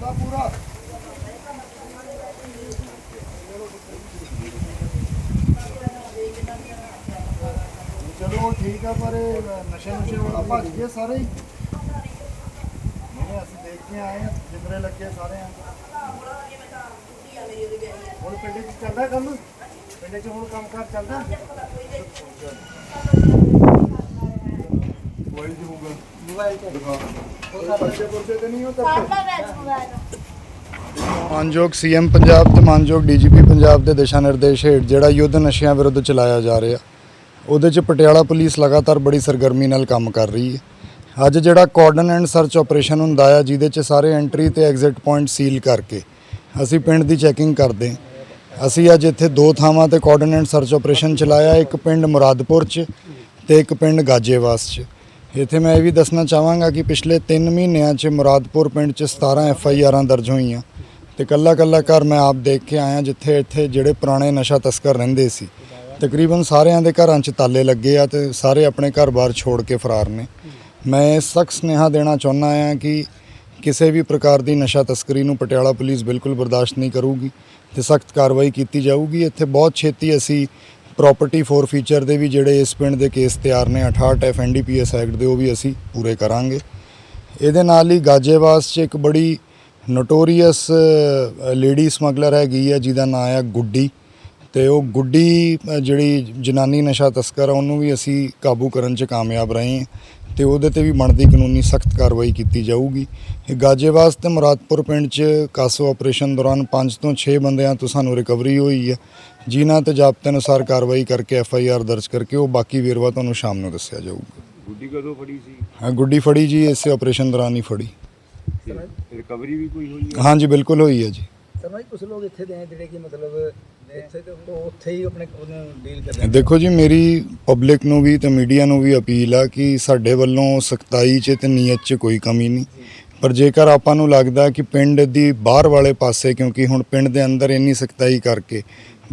ਹੁੰਦਾ ਪੂਰਾ। ਚਲੋ ਠੀਕ ਆ, ਪਰ ਇਹ ਨਸ਼ੇ ਨੁਸ਼ੇ ਵਾਲਾ ਭੱਜ ਗਏ ਸਾਰੇ ਹੀ। ਨਹੀਂ, ਅਸੀਂ ਦੇਖ ਕੇ ਆਏ ਆ ਜਿੰਦਰੇ ਲੱਗੇ ਸਾਰੇ ਆ ਹੁਣ ਪਿੰਡ ਚ ਚੱਲਦਾ ਕੰਮ? ਪਿੰਡ ਚ ਹੁਣ ਕੰਮ ਕਾਰ ਚੱਲਦਾ? ਮੋਬਾਈਲ ਜੀ ਹੋਊਗਾ। ਮੋਬਾਈਲ ਤੇ ਦਿਖਾ ਨਹੀਂ ਮਾਨਯੋਗ ਸੀਐਮ ਪੰਜਾਬ ਤੇ ਮਾਨਯੋਗ ਡੀਜੀਪੀ ਪੰਜਾਬ ਦੇ ਦਿਸ਼ਾ ਨਿਰਦੇਸ਼ ਹੇਠ ਜਿਹੜਾ ਯੁੱਧ ਨਸ਼ਿਆਂ ਵਿਰੁੱਧ ਚਲਾਇਆ ਜਾ ਰਿਹਾ ਉਹਦੇ 'ਚ ਪਟਿਆਲਾ ਪੁਲਿਸ ਲਗਾਤਾਰ ਬੜੀ ਸਰਗਰਮੀ ਨਾਲ ਕੰਮ ਕਰ ਰਹੀ ਹੈ। ਅੱਜ ਜਿਹੜਾ ਕਾਰਡਨ ਐਂਡ ਸਰਚ ਆਪਰੇਸ਼ਨ ਹੁੰਦਾ ਆ ਜਿਹਦੇ 'ਚ ਸਾਰੇ ਐਂਟਰੀ ਤੇ ਐਗਜ਼ਿਟ ਪੁਆਇੰਟ ਸੀਲ ਕਰਕੇ ਅਸੀਂ ਪਿੰਡ ਦੀ ਚੈਕਿੰਗ ਕਰਦੇ। ਅਸੀਂ ਅੱਜ ਇੱਥੇ ਦੋ ਥਾਵਾਂ ਤੇ ਕਾਰਡਨ ਐਂਡ ਸਰਚ ਆਪਰੇਸ਼ਨ ਚਲਾਇਆ ਇੱਕ ਪਿੰਡ ਮੁਰਾਦਪੁਰ 'ਚ ਤੇ ਇੱਕ ਪਿੰਡ ਗਾਜੇਵਾਸ 'ਚ। ਇੱਥੇ ਮੈਂ ਇਹ ਵੀ ਦੱਸਣਾ ਚਾਹਾਂਗਾ ਕਿ ਪਿਛਲੇ 3 ਮਹੀਨਿਆਂ 'ਚ ਮੁਰਾਦਪੁਰ ਪਿੰਡ 'ਚ 17 ਐਫ ਆਈ ਆਰਾਂ ਦਰਜ ਹੋਈਆਂ ਤੇ ਕੱਲਾ ਕੱਲਾ ਘਰ ਮੈਂ ਆਪ ਦੇਖ ਕੇ ਆਇਆ ਜਿੱਥੇ ਇੱਥੇ ਜਿਹੜੇ ਪੁਰਾਣੇ ਨਸ਼ਾ ਤਸਕਰ ਰਹਿੰਦੇ ਸੀ। ਤਕਰੀਬਨ ਸਾਰਿਆਂ ਦੇ ਘਰਾਂ 'ਚ ਤਾਲੇ ਲੱਗੇ ਆ ਤੇ ਸਾਰੇ ਆਪਣੇ ਘਰ-ਬਾਰ ਛੋੜ ਕੇ ਫਰਾਰ ਨੇ। ਮੈਂ ਸਖਤ ਸੁਨੇਹਾ ਦੇਣਾ ਚਾਹੁੰਦਾ ਆ ਕਿ ਕਿਸੇ ਵੀ ਪ੍ਰਕਾਰ ਦੀ ਨਸ਼ਾ ਤਸਕਰੀ ਨੂੰ ਪਟਿਆਲਾ ਪੁਲਿਸ ਬਿਲਕੁਲ ਬਰਦਾਸ਼ਤ ਨਹੀਂ ਕਰੂਗੀ ਤੇ ਸਖਤ ਕਾਰਵਾਈ ਕੀਤੀ ਜਾਊਗੀ। ਇੱਥੇ ਬਹੁਤ ਛੇਤੀ ਅਸੀਂ ਪ੍ਰਾਪਰਟੀ ਫੋਰ ਫੀਚਰ ਦੇ ਵੀ ਜਿਹੜੇ ਇਸ ਪਿੰਡ ਦੇ ਕੇਸ ਤਿਆਰ ਨੇ 68 ਐਫ ਐਨਡੀਪੀਐਸ ਐਕਟ ਦੇ, ਉਹ ਵੀ ਅਸੀਂ ਪੂਰੇ ਕਰਾਂਗੇ। ਇਹਦੇ ਨਾਲ ਹੀ ਗਾਜੇਵਾਸ 'ਚ ਇੱਕ ਬੜੀ ਨੋਟੋਰੀਅਸ ਲੇਡੀ ਸਮਗਲਰ ਹੈਗੀ ਹੈ ਜਿਹਦਾ ਨਾਮ ਹੈ ਗੁੱਡੀ। ਤੇ ਉਹ ਗੁੱਡੀ ਜਿਹੜੀ ਜਨਾਨੀ ਨਸ਼ਾ ਤਸਕਰ ਆ, ਉਹਨੂੰ ਵੀ ਅਸੀਂ ਕਾਬੂ ਕਰਨ 'ਚ ਕਾਮਯਾਬ ਰਹੇ ਹਾਂ। ਤੇ ਉਹਦੇ ਤੇ ਵੀ ਬਣਦੀ ਕਾਨੂੰਨੀ ਸਖਤ ਕਾਰਵਾਈ ਕੀਤੀ ਜਾਊਗੀ। ਇਹ ਗਾਜੇਵਾਸ ਤੇ ਮੁਰਾਦਪੁਰ ਪਿੰਡ 'ਚ ਕਾਸੋ ਆਪਰੇਸ਼ਨ ਦੌਰਾਨ 5 ਤੋਂ 6 ਬੰਦਿਆਂ ਤੋਂ ਸਾਨੂੰ ਰਿਕਵਰੀ ਹੋਈ ਹੈ। ਜਿਨ੍ਹਾਂ ਤੇ ਜ਼ਾਬਤੇ ਅਨੁਸਾਰ ਕਾਰਵਾਈ ਕਰਕੇ ਐਫ ਆਈ ਆਰ ਦਰਜ ਕਰਕੇ ਉਹ ਬਾਕੀ ਵੇਰਵਾ ਤੁਹਾਨੂੰ ਸ਼ਾਮ ਨੂੰ ਦੱਸਿਆ ਜਾਊਗਾ। ਗੁੱਡੀ ਕਦੋਂ ਫੜੀ ਸੀ? ਹਾਂ ਗੁੱਡੀ ਫੜੀ ਜੀ ਇਸੇ ਆਪਰੇਸ਼ਨ ਦੌਰਾਨ ਹੀ ਫੜੀ। ਰਿਕਵਰੀ ਵੀ ਕੋਈ ਹੋਈ ਹੈ? ਹਾਂਜੀ ਬਿਲਕੁਲ ਹੋਈ ਹੈ ਜੀ। ਸਰ ਭਾਈ ਕੁਝ ਲੋਕ ਇੱਥੇ ਦੇ ਆ ਜਿਹੜੇ ਕਿ ਮਤਲਬ ਇੱਥੇ ਤੇ ਉਹ ਉੱਥੇ ਹੀ ਆਪਣੇ ਉਹਨੂੰ ਡੀਲ ਕਰਦੇ ਦੇਖੋ ਜੀ ਮੇਰੀ ਪਬਲਿਕ ਨੂੰ ਵੀ ਤੇ ਮੀਡੀਆ ਨੂੰ ਵੀ ਅਪੀਲ ਆ ਕਿ ਸਾਡੇ ਵੱਲੋਂ ਸਖਤਾਈ 'ਚ ਤੇ ਨੀਅਤ 'ਚ ਕੋਈ ਕਮੀ ਨਹੀਂ। ਪਰ ਜੇਕਰ ਆਪਾਂ ਨੂੰ ਲੱਗਦਾ ਕਿ ਪਿੰਡ ਦੀ ਬਾਹਰ ਵਾਲੇ ਪਾਸੇ ਕਿਉਂਕਿ ਹੁਣ ਪਿੰਡ ਦੇ ਅੰਦਰ ਇੰਨੀ ਸਖਤਾਈ ਕਰਕੇ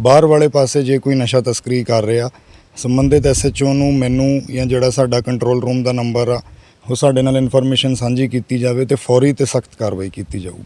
ਬਾਹਰ ਵਾਲੇ ਪਾਸੇ ਜੇ ਕੋਈ ਨਸ਼ਾ ਤਸਕਰੀ ਕਰ ਰਿਹਾ ਸੰਬੰਧਿਤ ਐਸਐਚਓ ਨੂੰ ਮੈਨੂੰ ਜਾਂ ਜਿਹੜਾ ਸਾਡਾ ਕੰਟਰੋਲ ਰੂਮ ਦਾ ਨੰਬਰ ਆ ਉਹ ਸਾਡੇ ਨਾਲ ਇਨਫੋਰਮੇਸ਼ਨ ਸਾਂਝੀ ਕੀਤੀ ਜਾਵੇ ਤੇ ਫੌਰੀ ਤੇ ਸਖਤ ਕਾਰਵਾਈ ਕੀਤੀ ਜਾਊਗੀ।